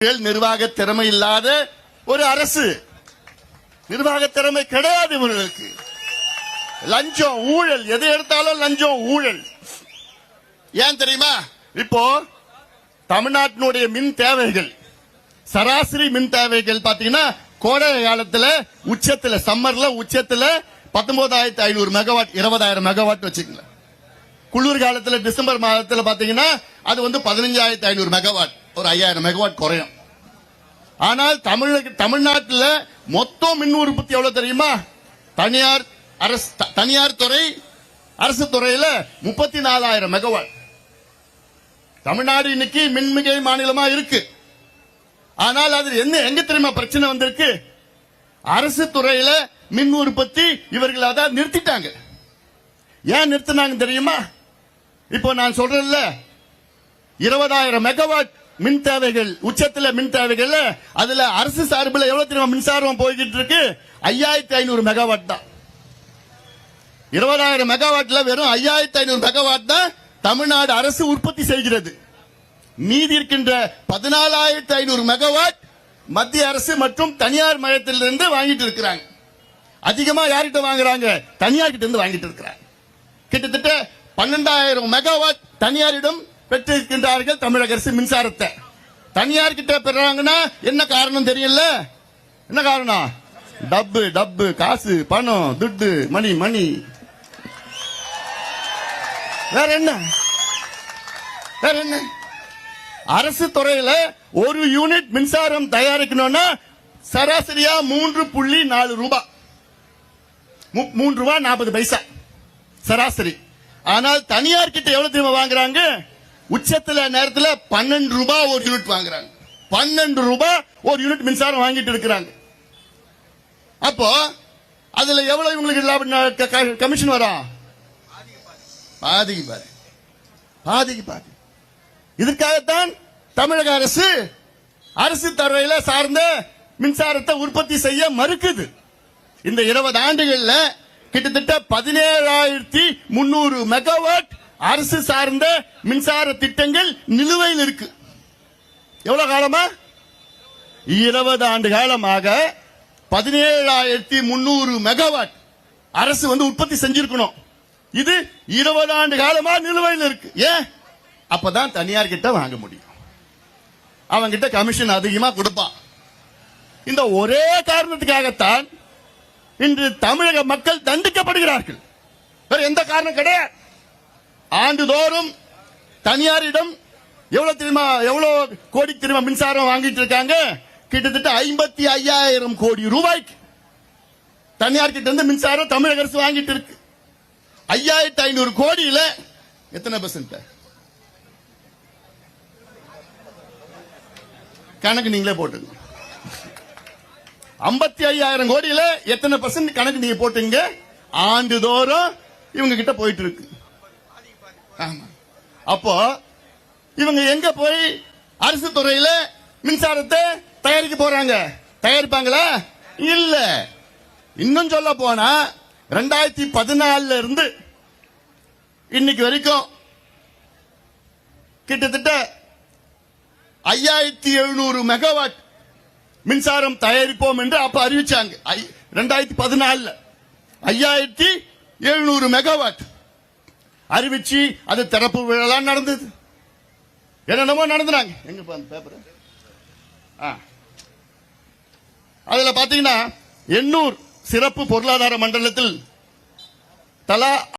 நிர்வாக திறமை இல்லாத ஒரு அரசு. நிர்வாக திறமை கிடையாது இவர்களுக்கு. லஞ்சம் ஊழல். எதை எடுத்தாலும் லஞ்சம் ஊழல். ஏன் தெரியுமா? இப்போ தமிழ்நாட்டினுடைய மின் தேவைகள் சராசரி மின் தேவைகள் பாத்தீங்கன்னா கோடை காலத்துல உச்சத்துல சம்மர்ல உச்சத்துல பத்தொன்பதாயிரத்தி ஐநூறு மெகாவாட் இருபதாயிரம் மெகாவாட் வச்சுக்கலாம் குளிர் டிசம்பர் மாதத்தில் பார்த்தீங்கன்னா அது வந்து பதினஞ்சாயிரத்தி ஐநூறு மெகாவாட் ஒரு ஐயாயிரம் மெகாவாட் குறையும். ஆனால் தமிழ் தமிழ்நாட்டில் மொத்தம் மின் உற்பத்தி எவ்வளவு தெரியுமா? தனியார் அரசு த- தனியார் துறை அரசு துறையில் முப்பத்தி நாலாயிரம் மெகாவாட் தமிழ்நாடு இன்னைக்கு மின்மிகை மாநிலமா இருக்கு. ஆனால் அது என்ன எங்க தெரியுமா பிரச்சனை வந்திருக்கு? அரசு துறையில மின் உற்பத்தி இவர்கள் அதை நிறுத்திட்டாங்க. ஏன் நிறுத்தினாங்க தெரியுமா? இப்போ நான் சொல்றேன்ல இருபதாயிரம் மெகாவாட் மின் தேவைகள் உச்சத்துல மின் தேவைகள் அதுல அரசு சார்பில் எவ்வளவு தெரியுமா மின்சாரம் போய்கிட்டு இருக்கு ஐயாயிரத்தி ஐநூறு மெகாவாட் தான். இருபதாயிரம் மெகாவாட்ல வெறும் ஐயாயிரத்தி ஐநூறு மெகாவாட் தான் தமிழ்நாடு அரசு உற்பத்தி செய்கிறது. மீதி இருக்கின்ற பதினாலாயிரத்தி ஐநூறு மெகாவாட் மத்திய அரசு மற்றும் தனியார் மையத்திலிருந்து வாங்கிட்டு இருக்கிறாங்க. அதிகமா யார்கிட்ட வாங்குறாங்க? தனியார் கிட்ட இருந்து வாங்கிட்டு இருக்கிறாங்க. கிட்டத்தட்ட பன்னெண்டாயிரம் மெகாவாட் தனியாரிடம் பெற்றிருக்கின்றார்கள் தமிழக அரசு மின்சாரத்தை. தனியார் கிட்ட பெறாங்கன்னா என்ன காரணம் தெரியல? என்ன காரணம்? டப்பு டப்பு காசு பணம் துட்டு மணி மணி. வேற என்ன? வேற என்ன? அரசு துறையில ஒரு யூனிட் மின்சாரம் தயாரிக்கணும்னா சராசரியா மூன்று புள்ளி நாலு ரூபாய் மூன்று ரூபாய் நாற்பது பைசா. சராசரி. ஆனால் தனியார் கிட்ட எவ்வளவு தெரியுமா வாங்குறாங்க? உச்சத்துல நேரத்துல பன்னெண்டு ரூபாய் ஒரு யூனிட் வாங்குறாங்க. பன்னெண்டு ரூபாய் ஒரு யூனிட் மின்சாரம் வாங்கிட்டு இருக்கிறாங்க. அப்போ அதுல எவ்வளவு இவங்களுக்கு கமிஷன் வரும் பாதிக்கு பாரு பாதிக்கு பாதி. இதற்காகத்தான் தமிழக அரசு அரசு துறையில சார்ந்த மின்சாரத்தை உற்பத்தி செய்ய மறுக்குது. இந்த இருபது ஆண்டுகள்ல கிட்டத்தட்ட பதினேழாயிரத்தி முன்னூறு மெகாவாட் அரசு சார்ந்த மின்சார திட்டங்கள் நிலுவையில் இருக்கு. எவ்வளவு காலமா? இருபது ஆண்டு காலமாக பதினேழாயிரத்தி முன்னூறு மெகாவாட் அரசு வந்து உற்பத்தி செஞ்சிருக்கணும். இது இருபது ஆண்டு காலமா நிலுவையில் இருக்கு. ஏன்? அப்பதான் தனியார் கிட்ட வாங்க முடியும். அவங்கிட்ட கமிஷன் அதிகமா கொடுப்பான். இந்த ஒரே காரணத்துக்காகத்தான் இன்று தமிழக மக்கள் தண்டிக்கப்படுகிறார்கள். வேற எந்த காரணம் கிடையாது. ஆண்டுதோறும் தனியாரிடம் எவ்வளவு தெரியுமா எவ்வளவு கோடி தெரியுமா மின்சாரம் வாங்கிட்டு இருக்காங்க? கிட்டத்தட்ட ஐம்பத்தி ஐயாயிரம் கோடி ரூபாய்க்கு. தனியார் கிட்ட இருந்து மின்சாரம் தமிழக அரசு வாங்கிட்டு இருக்கு. ஐயாயிரத்தி ஐநூறு கோடியில எத்தனை பெர்சன்ட் கணக்கு நீங்களே போட்டுங்க ஐம்பத்தி ஐயாயிரம் கோடியில எத்தனை பர்சன்ட் கணக்கு நீங்க போட்டீங்க? ஆண்டுதோறும் இவங்க கிட்ட போயிட்டு இருக்கு அப்போ இவங்க எங்க போய் அரசு துறையில மின்சாரத்தை தயாரிக்க போறாங்க? தயாரிப்பாங்களா? இல்ல. இன்னும் சொல்ல போனா ரெண்டாயிரத்தி பதினாலுல இருந்து இன்னைக்கு வரைக்கும் கிட்டத்தட்ட ஐயாயிரத்தி எழுநூறு மெகாவாட் மின்சாரம் தயாரிப்போம் என்று அப்ப அறிவிச்சாங்க. ரெண்டாயிரத்தி பதினாலுல. ஐயாயிரத்தி எழுநூறு மெகாவாட் அறிவிச்சு அது திறப்பு விழா நடந்தது. என்னென்னமோ நடந்துனாங்க. எங்க அந்த பேப்பர் அதுல பாத்தீங்கன்னா எண்ணூர் சிறப்பு பொருளாதார மண்டலத்தில் தலா